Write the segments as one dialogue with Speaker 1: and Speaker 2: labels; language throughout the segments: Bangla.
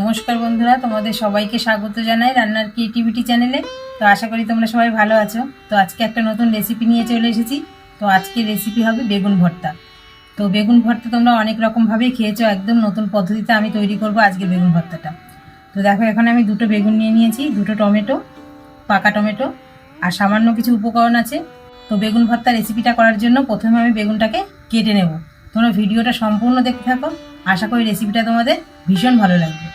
Speaker 1: নমস্কার বন্ধুরা, তোমাদের সবাইকে স্বাগত জানাই রান্নার ক্রিয়েটিভিটি চ্যানেলে তো আশা করি তোমরা সবাই ভালো আছো। তো আজকে একটা নতুন রেসিপি নিয়ে চলে এসেছি। তো আজকে রেসিপি হবে বেগুন ভর্তা। তো বেগুন ভর্তা তোমরা অনেক রকমভাবেই খেয়েছো, একদম নতুন পদ্ধতিতে আমি তৈরি করব আজকে বেগুন ভর্তাটা। তো দেখো, এখানে আমি দুটো বেগুন নিয়ে নিয়েছি, দুটো টমেটো, পাকা টমেটো, আর সামান্য কিছু উপকরণ আছে। তো বেগুন ভর্তা রেসিপিটা করার জন্য প্রথমে আমি বেগুনটাকে কেটে নেব। তোমরা ভিডিওটা সম্পূর্ণ দেখতে থাকো। আশা করি রেসিপিটা তোমাদের ভীষণ ভালো লাগবে।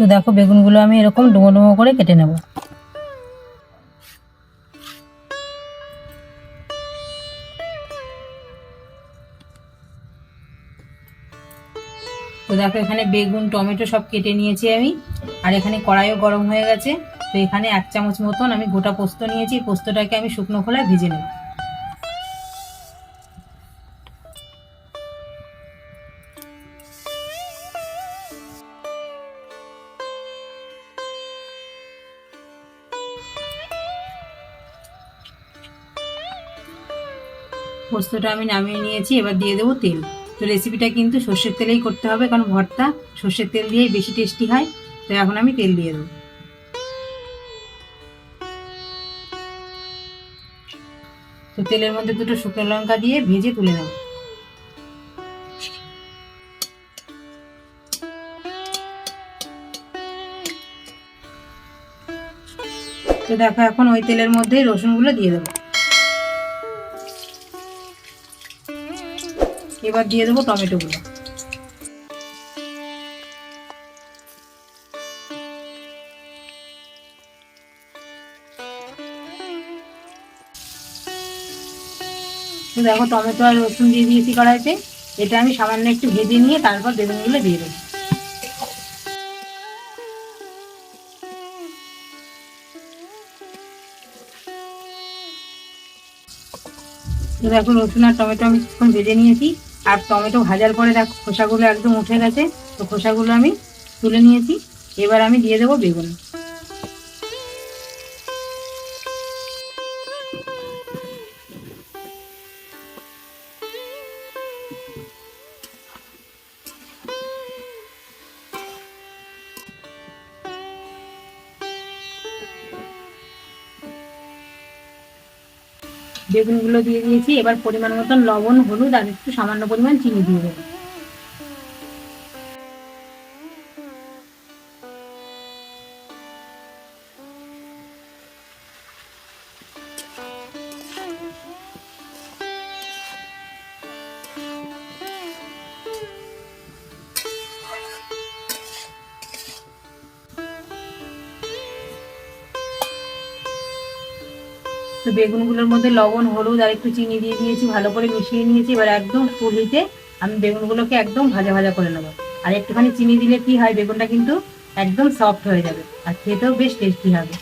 Speaker 1: তো দেখো, বেগুনগুলো আমি এরকম ডুমো ডুমো করে কেটে নেব। তো দেখো, এখানে বেগুন, টমেটো সব কেটে নিয়েছি আমি। আর এখানে কড়াইও গরম হয়ে গেছে। তো এখানে এক চামচ মতন আমি গোটা পোস্ত নিয়েছি। পোস্তটাকে আমি শুকনো খোলায় ভেজে নেব। পোস্তটা আমি নামিয়ে নিয়েছি, এবার দিয়ে দেবো তেল। তো রেসিপিটা কিন্তু সর্ষের তেলেই করতে হবে, কারণ ভর্তা সর্ষের তেল দিয়েই বেশি টেস্টি হয়, তো এখন আমি তেল দিয়ে দেবো। তো তেলের মধ্যে দুটো শুকনো লঙ্কা দিয়ে ভেজে তুলে নেব। তো দেখো, এখন ওই তেলের মধ্যেই রসুনগুলো দিয়ে দেবো। এবার দিয়ে দেবো টমেটোগুলো দেখো টমেটো আর রসুন দিয়ে দিয়েছি কড়াইতে। এটা আমি সামান্য একটু ভেজে নিয়ে তারপর বেগুনগুলো দিয়ে দেবো। দেখো রসুন আর টমেটো আমি কিছুক্ষণ ভেজে নিয়েছি। আর টমেটো ভাজার পরে দেখ খোসাগুলো একদম উঠে গেছে, তো খোসাগুলো আমি তুলে নিয়েছি। এবার আমি দিয়ে দেবো বেগুন। বেগুনগুলো দিয়ে দিয়েছি, এবার পরিমাণ মতন লবণ, হলুদ আর একটু সামান্য পরিমাণ চিনি দিয়ে দেবো। তো বেগুনগুলোর মধ্যে লবণ, হলুদ আর একটু চিনি দিয়ে দিয়েছি, ভালো করে মিশিয়ে নিয়েছি। এবার একদম ফুল হিটে আমি বেগুনগুলোকে একদম ভাজা ভাজা করে নেব। আর একটুখানি চিনি দিলে কি হয়, বেগুনটা কিন্তু একদম সফট হয়ে যাবে আর খেতেও বেশ টেস্টি হবে।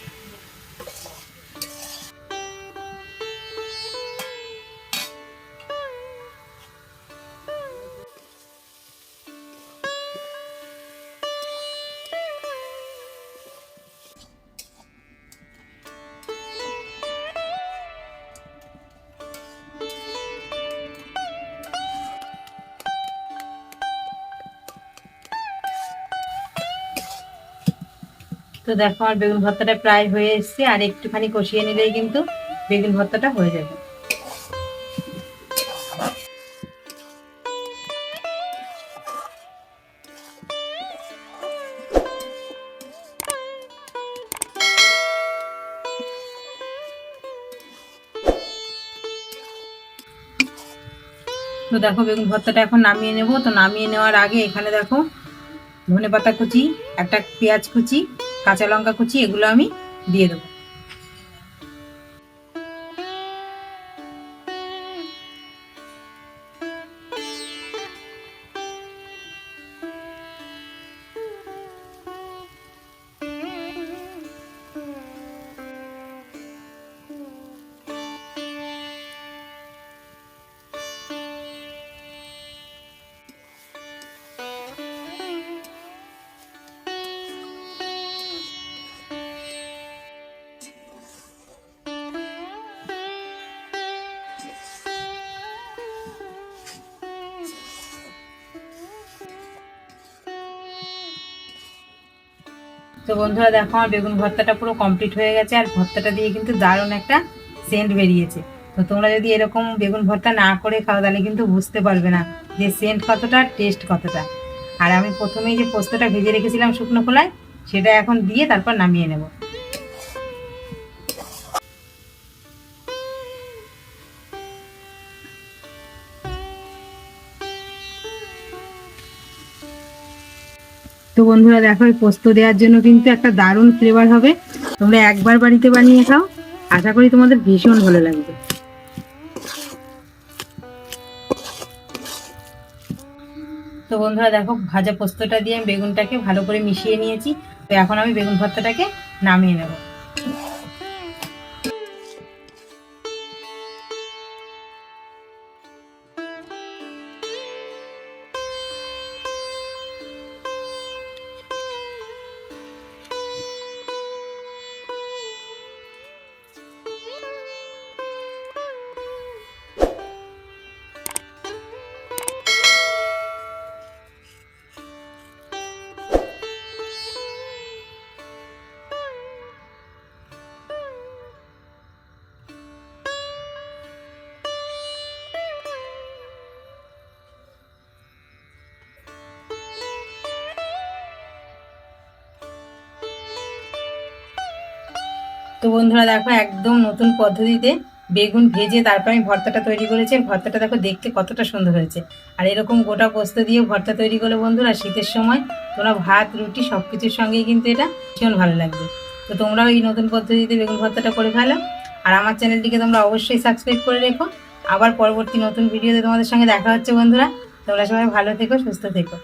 Speaker 1: তো দেখো আমার বেগুন ভর্তাটা প্রায় হয়ে এসছে, আর একটুখানি কষিয়ে নিলেই কিন্তু বেগুন ভর্তাটা হয়ে যাবে। তো দেখো বেগুন ভর্তাটা এখন নামিয়ে নেব। তো নামিয়ে নেওয়ার আগে এখানে দেখো ধনে পাতা কুচি, একটা পেঁয়াজ কুচি কাঁচা লঙ্কা কুচি এগুলো আমি দিয়ে দেবো। তো বন্ধুরা দেখো, আমার বেগুন ভর্তাটা পুরো কমপ্লিট হয়ে গেছে, আর ভর্তাটা দিয়ে কিন্তু দারুণ একটা সেন্ট বেরিয়েছে। তো তোমরা যদি এরকম বেগুন ভর্তা না করে খাও, তাহলে কিন্তু বুঝতে পারবে না যে সেন্ট কতটা টেস্ট কতটা। আর আমি প্রথমেই যে পোস্তটা ভেজে রেখেছিলাম শুকনো খোলায়, সেটা এখন দিয়ে তারপর নামিয়ে নেব। তো বন্ধুরা দেখো, এই পোস্ত দেওয়ার জন্য কিন্তু একটা দারুণ ফ্লেভার হবে। তোমরা একবার বাড়িতে বানিয়ে খাও। আশা করি তোমাদের ভীষণ ভালো লাগবে। তো বন্ধুরা দেখো, ভাজা পোস্তটা দিয়ে আমি বেগুনটাকে ভালো করে মিশিয়ে নিয়েছি। তো এখন আমি বেগুন ভর্তাটাকে নামিয়ে নেব। তো বন্ধুরা দেখো, একদম নতুন পদ্ধতিতে বেগুন ভেজে তারপর আমি ভর্তাটা তৈরি করেছি। ভর্তাটা দেখো দেখতে কতটা সুন্দর হয়েছে। আর এরকম গোটা পোস্ত দিয়ে ভর্তা তৈরি করলে বন্ধুরা শীতের সময় তোমরা ভাত, রুটি সব কিছুর সঙ্গেই কিন্তু এটা ভীষণ ভালো লাগবে। তো তোমরাও এই নতুন পদ্ধতিতে বেগুন ভর্তাটা করে ফেলো। আর আমার চ্যানেলটিকে তোমরা অবশ্যই সাবস্ক্রাইব করে রেখো। আবার পরবর্তী নতুন ভিডিওতে তোমাদের সঙ্গে দেখা হচ্ছে বন্ধুরা। তোমরা সবাই ভালো থেকো, সুস্থ থেকো।